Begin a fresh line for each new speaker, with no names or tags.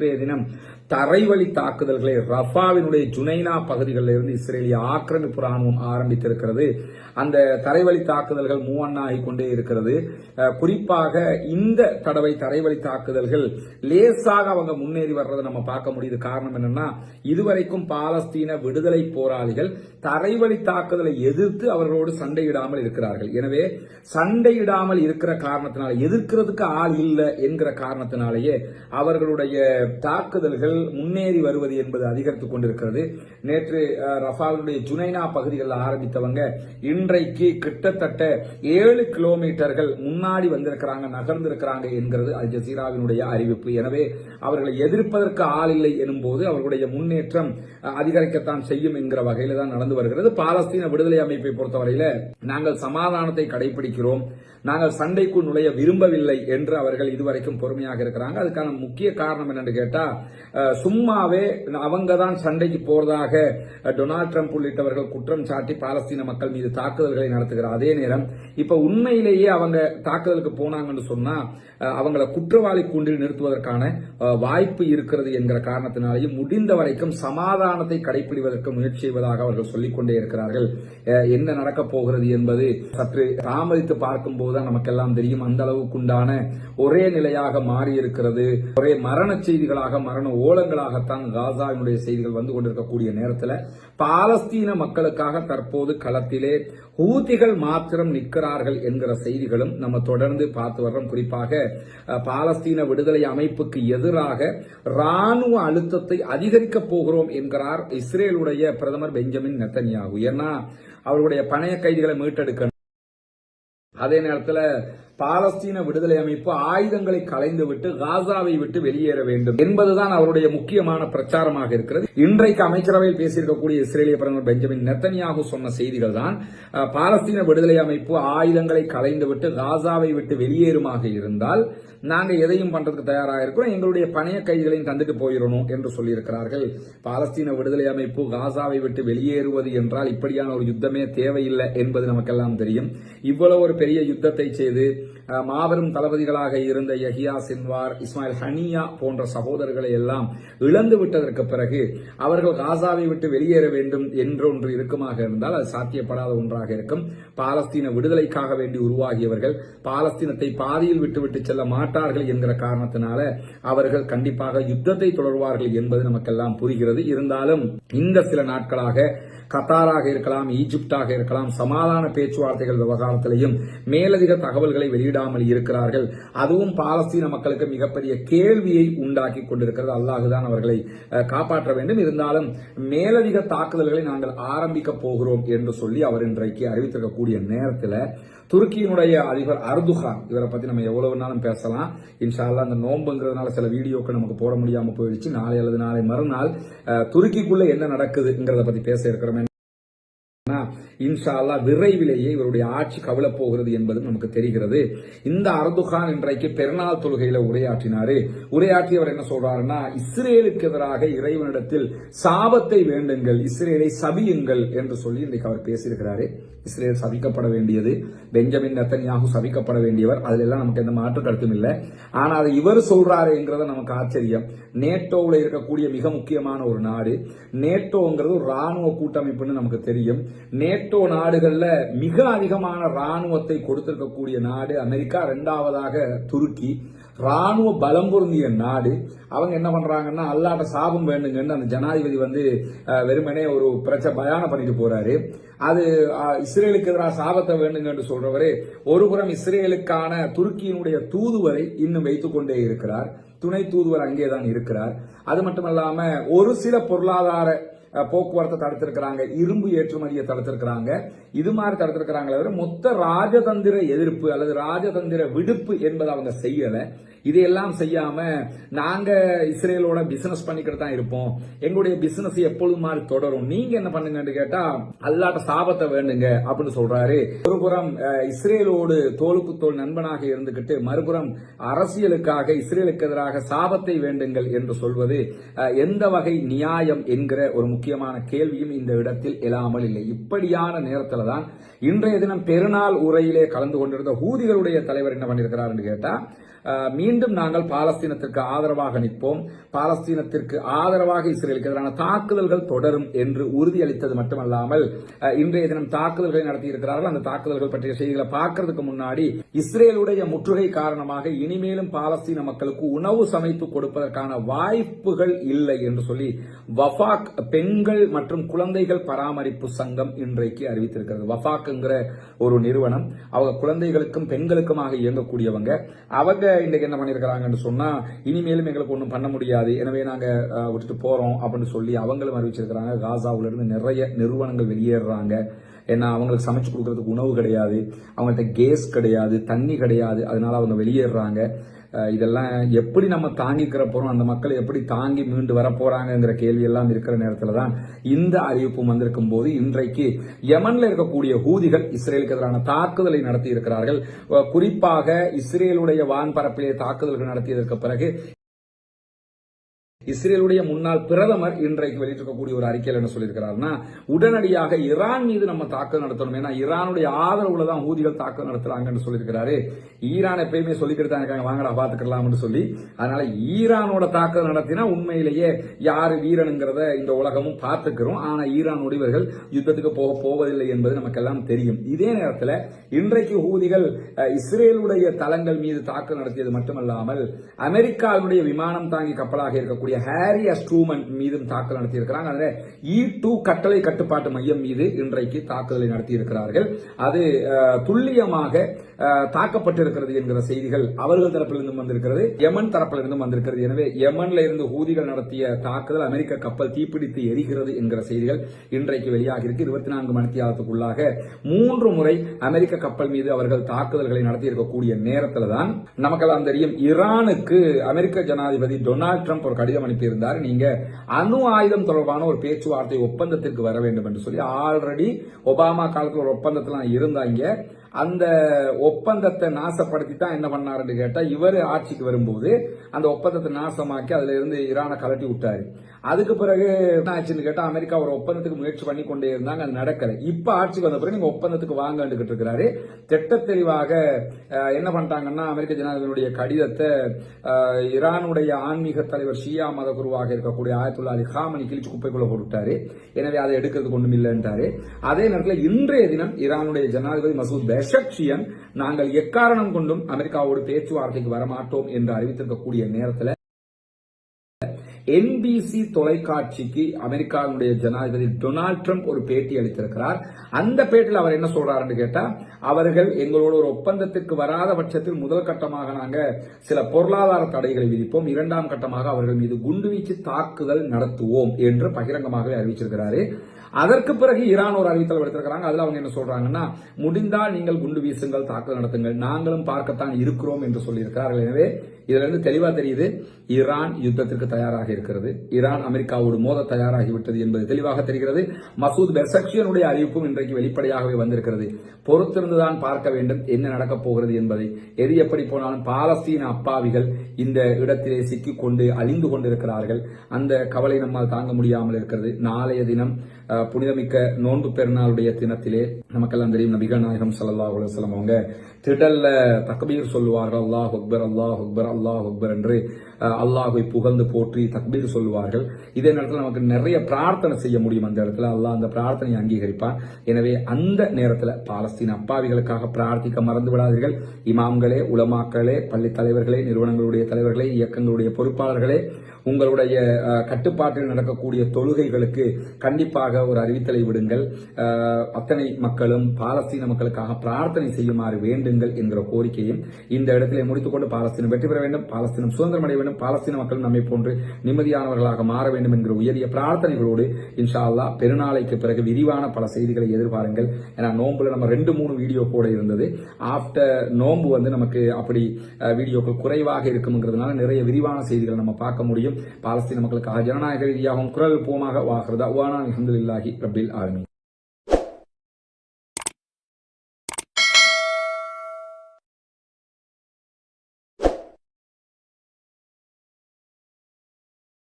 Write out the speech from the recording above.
நேற்றைய தினம் தரைவழி தாக்குதல்களை ரஃபாவினுடைய ஜுனைனா பகுதிகளில் இருந்து இஸ்ரேலிய ஆக்கிரமிப்பு ராணுவம் ஆரம்பித்திருக்கிறது அந்த தரைவழி தாக்குதல்கள் ஆகி கொண்டே இருக்கிறது குறிப்பாக இந்த தடவை தரைவழி தாக்குதல்கள் லேசாக அவங்க முன்னேறி வர்றதை நம்ம பார்க்க முடியுது காரணம் என்னன்னா இதுவரைக்கும் பாலஸ்தீன விடுதலை போராளிகள் தரைவழி தாக்குதலை எதிர்த்து அவர்களோடு சண்டையிடாமல் இருக்கிறார்கள் எனவே சண்டையிடாமல் இருக்கிற காரணத்தினால எதிர்க்கிறதுக்கு ஆள் இல்லை என்கிற காரணத்தினாலேயே அவர்களுடைய தாக்குதல்கள் முன்னேறி வருவது என்பது அதிகரித்து கொண்டிருக்கிறது நேற்று ரஃபாலுடைய ஜுனைனா பகுதிகளில் ஆரம்பித்தவங்க இன்றைக்கு கிட்டத்தட்ட ஏழு கிலோமீட்டர்கள் முன்னாடி வந்திருக்கிறாங்க நகர்ந்திருக்கிறாங்க என்கிறது அல் ஜசீராவினுடைய அறிவிப்பு எனவே அவர்களை எதிர்ப்பதற்கு ஆள் இல்லை எனும்போது அவர்களுடைய முன்னேற்றம் அதிகரிக்கத்தான் செய்யும் என்கிற வகையில் தான் நடந்து வருகிறது பாலஸ்தீன விடுதலை அமைப்பை பொறுத்தவரையில் நாங்கள் சமாதானத்தை கடைபிடிக்கிறோம் நாங்கள் சண்டைக்குள் நுழைய விரும்பவில்லை என்று அவர்கள் இதுவரைக்கும் பொறுமையாக இருக்கிறாங்க அதுக்கான முக்கிய காரணம் என்னன்னு கேட்டா சும்மாவே அவங்க தான் சண்டைக்கு போறதாக டொனால்ட் ட்ரம்ப் உள்ளிட்டவர்கள் குற்றம் சாட்டி பாலஸ்தீன மக்கள் மீது தாக்குதல்களை நடத்துகிறார் அதே நேரம் இப்ப உண்மையிலேயே அவங்க தாக்குதலுக்கு போனாங்கன்னு சொன்னா அவங்கள குற்றவாளி கூண்டில் நிறுத்துவதற்கான வாய்ப்பு இருக்கிறது என்கிற காரணத்தினாலேயும் முடிந்த வரைக்கும் சமாதானத்தை கடைபிடிவதற்கு முயற்சி செய்வதாக அவர்கள் சொல்லிக்கொண்டே இருக்கிறார்கள் என்ன நடக்கப் போகிறது என்பது சற்று தாமதித்து பார்க்கும்போது தான் நமக்கெல்லாம் தெரியும் அந்த அளவுக்கு உண்டான ஒரே நிலையாக மாறி இருக்கிறது ஒரே மரண செய்திகளாக மரண ஓலங்களாகத்தான் காசாவினுடைய செய்திகள் வந்து கொண்டிருக்கக்கூடிய நேரத்தில் பாலஸ்தீன மக்களுக்காக தற்போது களத்திலே ஊத்திகள் மாத்திரம் நிற்கிறார்கள் என்கிற செய்திகளும் நம்ம தொடர்ந்து பார்த்து வர்றோம் குறிப்பாக பாலஸ்தீன விடுதலை அமைப்புக்கு எதிராக ராணுவ அழுத்தத்தை அதிகரிக்கப் போகிறோம் என்கிறார் இஸ்ரேலுடைய பிரதமர் பெஞ்சமின் நெத்தனியாகு ஏன்னா அவர்களுடைய பணைய கைதிகளை மீட்டெடுக்க அதே நேரத்தில் பாலஸ்தீன விடுதலை அமைப்பு ஆயுதங்களை கலைந்துவிட்டு காசாவை விட்டு வெளியேற வேண்டும் என்பதுதான் அவருடைய முக்கியமான பிரச்சாரமாக இருக்கிறது இன்றைக்கு அமைச்சரவையில் பேசியிருக்கக்கூடிய இஸ்ரேலிய பிரதமர் பெஞ்சமின் நெத்தனியாகு சொன்ன செய்திகள் தான் பாலஸ்தீன விடுதலை அமைப்பு ஆயுதங்களை கலைந்துவிட்டு காசாவை விட்டு வெளியேறுமாக இருந்தால் நாங்கள் எதையும் பண்றதுக்கு தயாராக இருக்கிறோம் எங்களுடைய பணைய கைகளையும் தந்துட்டு போயிடணும் என்று சொல்லியிருக்கிறார்கள் பாலஸ்தீன விடுதலை அமைப்பு காசாவை விட்டு வெளியேறுவது என்றால் இப்படியான ஒரு யுத்தமே தேவையில்லை என்பது நமக்கெல்லாம் தெரியும் இவ்வளவு ஒரு பெரிய யுத்தத்தை செய்து மாபெரும் தளபதிகளாக இருந்த யஹியா சின்வார் இஸ்மாயில் ஹனியா போன்ற சகோதரர்களை எல்லாம் இழந்து விட்டதற்கு பிறகு அவர்கள் காசாவை விட்டு வெளியேற வேண்டும் என்றொன்று இருக்குமாக இருந்தால் அது சாத்தியப்படாத ஒன்றாக இருக்கும் பாலஸ்தீன விடுதலைக்காக வேண்டி உருவாகியவர்கள் பாலஸ்தீனத்தை பாதியில் விட்டுவிட்டு செல்ல மாட்டார்கள் என்கிற காரணத்தினால அவர்கள் கண்டிப்பாக யுத்தத்தை தொடர்வார்கள் என்பது நமக்கெல்லாம் புரிகிறது இருந்தாலும் இந்த சில நாட்களாக கத்தாராக இருக்கலாம் ஈஜிப்டாக இருக்கலாம் சமாதான பேச்சுவார்த்தைகள் விவகாரத்திலையும் மேலதிக தகவல்களை வெளியிட விடாமல் இருக்கிறார்கள் அதுவும் பாலஸ்தீன மக்களுக்கு மிகப்பெரிய கேள்வியை உண்டாக்கி கொண்டிருக்கிறது அல்லாஹுதான் அவர்களை காப்பாற்ற வேண்டும் இருந்தாலும் மேலதிக தாக்குதல்களை நாங்கள் ஆரம்பிக்க போகிறோம் என்று சொல்லி அவர் இன்றைக்கு அறிவித்திருக்கக்கூடிய நேரத்தில் துருக்கியினுடைய அதிபர் அர்துகான் இவரை பற்றி நம்ம நாளும் பேசலாம் இன்ஷால்லா அந்த நோம்புங்கிறதுனால சில வீடியோக்கள் நமக்கு போட முடியாமல் போயிடுச்சு நாளை அல்லது நாளை மறுநாள் துருக்கிக்குள்ளே என்ன நடக்குதுங்கிறத பற்றி பேச இருக்கிறோமே இன்ஷா விரைவிலேயே இவருடைய ஆட்சி கவிழப் போகிறது என்பதும் நமக்கு தெரிகிறது இந்த அரதுகான் இன்றைக்கு பெருநாள் தொழுகையில உரையாற்றினாரு உரையாற்றியவர் என்ன சொல்றாருன்னா இஸ்ரேலுக்கு எதிராக இறைவனிடத்தில் சாபத்தை வேண்டுங்கள் இஸ்ரேலை சபியுங்கள் என்று சொல்லி இன்றைக்கு அவர் பேசியிருக்கிறாரு இஸ்ரேல் சபிக்கப்பட வேண்டியது பெஞ்சமின் நத்தன்யாகு சபிக்கப்பட வேண்டியவர் அதுல எல்லாம் நமக்கு எந்த மாற்று கருத்தும் இல்லை ஆனா அதை இவர் சொல்றாருங்கிறத நமக்கு ஆச்சரியம் நேட்டோவில் இருக்கக்கூடிய மிக முக்கியமான ஒரு நாடு நேட்டோங்கிறது ஒரு ராணுவ கூட்டமைப்புன்னு நமக்கு தெரியும் நேட்டோ நேட்டோ நாடுகளில் மிக அதிகமான ராணுவத்தை கொடுத்திருக்கக்கூடிய நாடு அமெரிக்கா ரெண்டாவதாக துருக்கி ராணுவ பலம் பொருந்திய நாடு அவங்க என்ன பண்றாங்கன்னா அல்லாட்ட சாபம் வேண்டுங்கன்னு அந்த ஜனாதிபதி வந்து வெறுமனே ஒரு பிரச்சனை பயானம் பண்ணிட்டு போறாரு அது இஸ்ரேலுக்கு எதிராக சாபத்தை வேண்டுங்கன்னு சொல்றவரே ஒருபுறம் இஸ்ரேலுக்கான துருக்கியினுடைய தூதுவரை இன்னும் வைத்துக் கொண்டே இருக்கிறார் துணை தூதுவர் அங்கேதான் இருக்கிறார் அது மட்டுமல்லாம ஒரு சில பொருளாதார போக்குவரத்தை தடுத்திருக்கிறாங்க இரும்பு ஏற்றுமதியை தடுத்திருக்கிறாங்க இது மாதிரி தடுத்திருக்கிறாங்களே தவிர மொத்த ராஜதந்திர எதிர்ப்பு அல்லது ராஜதந்திர விடுப்பு என்பதை அவங்க செய்யலை இதையெல்லாம் செய்யாம நாங்க இஸ்ரேலோட பிசினஸ் பண்ணிக்கிட்டு தான் இருப்போம் எங்களுடைய பிசினஸ் எப்பொழுது மாதிரி தொடரும் நீங்க என்ன பண்ணுங்கன்னு கேட்டா அல்லாட்ட சாபத்தை வேண்டுங்க அப்படின்னு சொல்றாரு ஒருபுறம் இஸ்ரேலோடு தோலுக்கு தோல் நண்பனாக இருந்துகிட்டு மறுபுறம் அரசியலுக்காக இஸ்ரேலுக்கு எதிராக சாபத்தை வேண்டுங்கள் என்று சொல்வது எந்த வகை நியாயம் என்கிற ஒரு முக்கிய முக்கியமான கேள்வியும் இந்த இடத்தில் எழாமல் இல்லை இப்படியான நேரத்தில் தான் இன்றைய தினம் பெருநாள் உரையிலே கலந்து கொண்டிருந்த ஹூதிகளுடைய தலைவர் என்ன பண்ணியிருக்கிறார் என்று கேட்டால் மீண்டும் நாங்கள் பாலஸ்தீனத்திற்கு ஆதரவாக நிற்போம் பாலஸ்தீனத்திற்கு ஆதரவாக இஸ்ரேலுக்கு எதிரான தாக்குதல்கள் தொடரும் என்று உறுதியளித்தது மட்டுமல்லாமல் இன்றைய தினம் தாக்குதல்களை நடத்தியிருக்கிறார்கள் அந்த தாக்குதல்கள் பற்றிய செய்திகளை பார்க்கறதுக்கு முன்னாடி இஸ்ரேலுடைய முற்றுகை காரணமாக இனிமேலும் பாலஸ்தீன மக்களுக்கு உணவு சமைத்து கொடுப்பதற்கான வாய்ப்புகள் இல்லை என்று சொல்லி வஃபாக் பெண் பெண்கள் மற்றும் குழந்தைகள் பராமரிப்பு சங்கம் இன்றைக்கு அறிவித்திருக்கிறது வஃபாக்குங்கிற ஒரு நிறுவனம் அவங்க குழந்தைகளுக்கும் பெண்களுக்குமாக இயங்கக்கூடியவங்க அவங்க இன்றைக்கு என்ன பண்ணியிருக்கிறாங்கன்னு சொன்னால் இனிமேலும் எங்களுக்கு ஒன்றும் பண்ண முடியாது எனவே நாங்கள் விட்டுட்டு போகிறோம் அப்படின்னு சொல்லி அவங்களும் அறிவிச்சிருக்கிறாங்க காசாவிலிருந்து நிறைய நிறுவனங்கள் வெளியேறுறாங்க ஏன்னா அவங்களுக்கு சமைச்சு கொடுக்கறதுக்கு உணவு கிடையாது அவங்கள்ட்ட கேஸ் கிடையாது தண்ணி கிடையாது அதனால அவங்க வெளியேறுறாங்க இதெல்லாம் எப்படி நம்ம தாங்கிக்கிற போறோம் அந்த மக்கள் எப்படி தாங்கி மீண்டு வர கேள்வி கேள்வியெல்லாம் இருக்கிற நேரத்தில் தான் இந்த அறிவிப்பு வந்திருக்கும் போது இன்றைக்கு யமன்ல இருக்கக்கூடிய ஹூதிகள் இஸ்ரேலுக்கு எதிரான தாக்குதலை நடத்தி இருக்கிறார்கள் குறிப்பாக இஸ்ரேலுடைய வான்பரப்பிலே தாக்குதல்கள் நடத்தியதற்கு பிறகு இஸ்ரேலுடைய முன்னாள் பிரதமர் இன்றைக்கு வெளியிட்டிருக்கக்கூடிய ஒரு அறிக்கையில் என்ன சொல்லியிருக்கிறார்னா உடனடியாக ஈரான் மீது நம்ம தாக்கம் நடத்தணும் ஏன்னா ஈரானுடைய ஆதரவுல தான் ஊதிகள் தாக்கம் நடத்துறாங்கன்னு சொல்லியிருக்கிறாரு ஈரான் எப்பயுமே சொல்லிக்கிட்டு தான் இருக்காங்க வாங்கடா பாத்துக்கலாம்னு சொல்லி அதனால ஈரானோட தாக்கம் நடத்தினா உண்மையிலேயே யாரு வீரனுங்கிறத இந்த உலகமும் பார்த்துக்கிறோம் ஆனா ஈரான் உடையவர்கள் யுத்தத்துக்கு போக போவதில்லை என்பது நமக்கு எல்லாம் தெரியும் இதே நேரத்தில் இன்றைக்கு ஊதிகள் இஸ்ரேலுடைய தளங்கள் மீது தாக்கம் நடத்தியது மட்டுமல்லாமல் அமெரிக்காவுடைய விமானம் தாங்கி கப்பலாக இருக்கக்கூடிய ஹாரி அஸ்ட்ரூமன் மீதும் தாக்கல் நடத்தியிருக்கிறாங்க அதில் இ டூ கட்டளை கட்டுப்பாட்டு மையம் மீது இன்றைக்கு தாக்குதலை நடத்தியிருக்கிறார்கள் அது துல்லியமாக தாக்கப்பட்டிருக்கிறது என்கிற செய்திகள் அவர்கள் தரப்பிலிருந்து வந்திருக்கிறது யமன் தரப்பிலிருந்து வந்திருக்கிறது எனவே யமன்ல இருந்து ஹூதிகள் நடத்திய தாக்குதல் அமெரிக்க கப்பல் தீப்பிடித்து எரிகிறது என்கிற செய்திகள் இன்றைக்கு வெளியாக இருக்கு இருபத்தி நான்கு மணித்தியாலத்துக்குள்ளாக மூன்று முறை அமெரிக்க கப்பல் மீது அவர்கள் தாக்குதல்களை நடத்தியிருக்கக்கூடிய நேரத்தில் தான் நமக்கெல்லாம் தெரியும் ஈரானுக்கு அமெரிக்க ஜனாதிபதி டொனால்ட் ட்ரம்ப் ஒரு கடிதம் அனுப்பியிருந்தார் நீங்க அணு ஆயுதம் தொடர்பான ஒரு பேச்சுவார்த்தை ஒப்பந்தத்திற்கு வர வேண்டும் என்று சொல்லி ஆல்ரெடி ஒபாமா காலத்தில் ஒரு ஒப்பந்தத்தில் இருந்தாங்க அந்த ஒப்பந்தத்தை நாசப்படுத்தி தான் என்ன பண்ணாருன்னு கேட்டா இவர் ஆட்சிக்கு வரும்போது அந்த ஒப்பந்தத்தை நாசமாக்கி அதுல இருந்து ஈரானை கலட்டி விட்டாரு அதுக்கு பிறகு என்ன ஆச்சுன்னு கேட்டா அமெரிக்கா ஒரு ஒப்பந்தத்துக்கு முயற்சி பண்ணி கொண்டே இருந்தாங்க அது நடக்கல இப்ப ஆட்சிக்கு வந்த பிறகு நீங்க ஒப்பந்தத்துக்கு வாங்கண்டுகிட்டு இருக்கிறாரு திட்ட தெளிவாக என்ன பண்ணிட்டாங்கன்னா அமெரிக்க ஜனாதிபதியுடைய கடிதத்தை ஈரானுடைய ஆன்மீக தலைவர் ஷியா மத குருவாக இருக்கக்கூடிய ஆயிரத்தி அலி ஹாமனி கிழிச்சு குப்பைக்குள்ள போட்டுட்டாரு எனவே அதை எடுக்கிறது ஒன்றும் இல்லைன்றாரு அதே நேரத்தில் இன்றைய தினம் ஈரானுடைய ஜனாதிபதி மசூத் ரெசப்ஷியன் நாங்கள் எக்காரணம் கொண்டும் அமெரிக்காவோடு பேச்சுவார்த்தைக்கு வரமாட்டோம் என்று அறிவித்திருக்கக்கூடிய நேரத்தில் என்பிசி தொலைக்காட்சிக்கு அமெரிக்காவுடைய ஜனாதிபதி டொனால்ட் ட்ரம்ப் ஒரு பேட்டி அளித்திருக்கிறார் அந்த பேட்டியில் அவர் என்ன சொல்றாருன்னு கேட்டா அவர்கள் எங்களோட ஒரு ஒப்பந்தத்திற்கு வராத பட்சத்தில் முதல் கட்டமாக நாங்கள் சில பொருளாதார தடைகளை விதிப்போம் இரண்டாம் கட்டமாக அவர்கள் மீது குண்டுவீச்சு தாக்குதல் நடத்துவோம் என்று பகிரங்கமாகவே அறிவிச்சிருக்கிறாரு அதற்கு பிறகு ஈரான் ஒரு அறிவித்தல் எடுத்திருக்கிறாங்க அதில் அவங்க என்ன சொல்றாங்கன்னா முடிந்தால் நீங்கள் குண்டு வீசுங்கள் தாக்குதல் நடத்துங்கள் நாங்களும் பார்க்கத்தான் இருக்கிறோம் என்று சொல்லியிருக்கிறார்கள் எனவே இதுல இருந்து தெளிவா தெரியுது ஈரான் யுத்தத்திற்கு தயாராக இருக்கிறது ஈரான் அமெரிக்காவோடு மோத தயாராகிவிட்டது என்பது தெளிவாக தெரிகிறது மசூத் பெர்சக்ஷியனுடைய அறிவிப்பும் இன்றைக்கு வெளிப்படையாகவே வந்திருக்கிறது பொறுத்திருந்துதான் பார்க்க வேண்டும் என்ன நடக்கப் போகிறது என்பதை எது எப்படி போனாலும் பாலஸ்தீன அப்பாவிகள் இந்த இடத்திலே சிக்கிக்கொண்டு அழிந்து கொண்டிருக்கிறார்கள் அந்த கவலை நம்மால் தாங்க முடியாமல் இருக்கிறது நாளைய தினம் புனிதமிக்க நோன்பு பெருநாளுடைய தினத்திலே நமக்கெல்லாம் தெரியும் நபிகள் நாயகம் சல்லா அலுவலம் அவங்க திடல்ல தக்கபீர் சொல்லுவார்கள் அல்லாஹ் அக்பர் அல்லாஹ் அக்பர் அல்லாஹ் அக்பர் என்று அல்லாஹை புகழ்ந்து போற்றி தக்பீர் சொல்லுவார்கள் இதே நேரத்தில் நமக்கு நிறைய பிரார்த்தனை செய்ய முடியும் அந்த இடத்துல அல்லாஹ் அந்த பிரார்த்தனையை அங்கீகரிப்பான் எனவே அந்த நேரத்தில் பாலஸ்தீன் அப்பாவிகளுக்காக பிரார்த்திக்க மறந்து விடாதீர்கள் இமாம்களே உலமாக்களே பள்ளி தலைவர்களே நிறுவனங்களுடைய தலைவர்களே இயக்கங்களுடைய பொறுப்பாளர்களே உங்களுடைய கட்டுப்பாட்டில் நடக்கக்கூடிய தொழுகைகளுக்கு கண்டிப்பாக ஒரு அறிவித்தலை விடுங்கள் அத்தனை மக்களும் பாலஸ்தீன மக்களுக்காக பிரார்த்தனை செய்யுமாறு வேண்டுங்கள் என்கிற கோரிக்கையும் இந்த இடத்திலே முடித்துக்கொண்டு பாலஸ்தீனம் வெற்றி பெற வேண்டும் பாலஸ்தீனம் சுதந்திரம் அடைய வேண்டும் மக்களும் பாலஸ்தீன மக்களும் நம்மை போன்று நிம்மதியானவர்களாக மாற வேண்டும் என்கிற உயரிய பிரார்த்தனைகளோடு இன்ஷா அல்லா பெருநாளைக்கு பிறகு விரிவான பல செய்திகளை எதிர்பாருங்கள் ஏன்னா நோன்புல நம்ம ரெண்டு மூணு வீடியோ கூட இருந்தது ஆஃப்டர் நோன்பு வந்து நமக்கு அப்படி வீடியோக்கள் குறைவாக இருக்கும்ங்கிறதுனால நிறைய விரிவான செய்திகளை நம்ம பார்க்க முடியும் பாலஸ்தீன மக்களுக்காக ஜனநாயக ரீதியாகவும் குரல் பூமாக வாகிறதா வானா இல்லாஹி ரபில் ஆர்மி